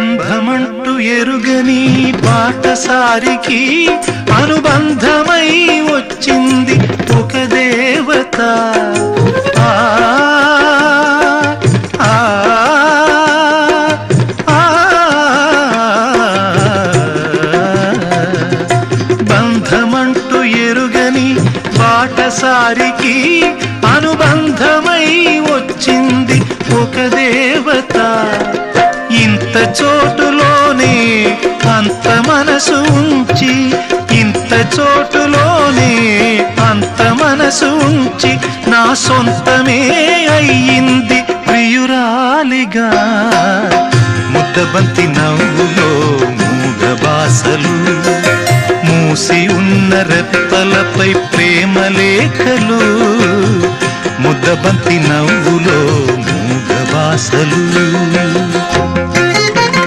బంధమంటూ ఎరుగని పాటసారికి అనుబంధమై వచ్చింది ఒక దేవత ఆ, ఆ, ఆ. బంధమంటూ ఎరుగని బాటసారికి అనుబంధ చోటులోనే అంత మనసు ఉంచి ఇంత చోటులోనే అంత మనసు ఉంచి నా సొంతమే అయ్యింది ప్రియురాలిగా. ముద్దబంతి నవ్వులో మూగ బాసలు మూసి ఉన్న రెప్పలపై ప్రేమ లేఖలు ముద్దబంతి నవ్వులో మూగ బాసలు.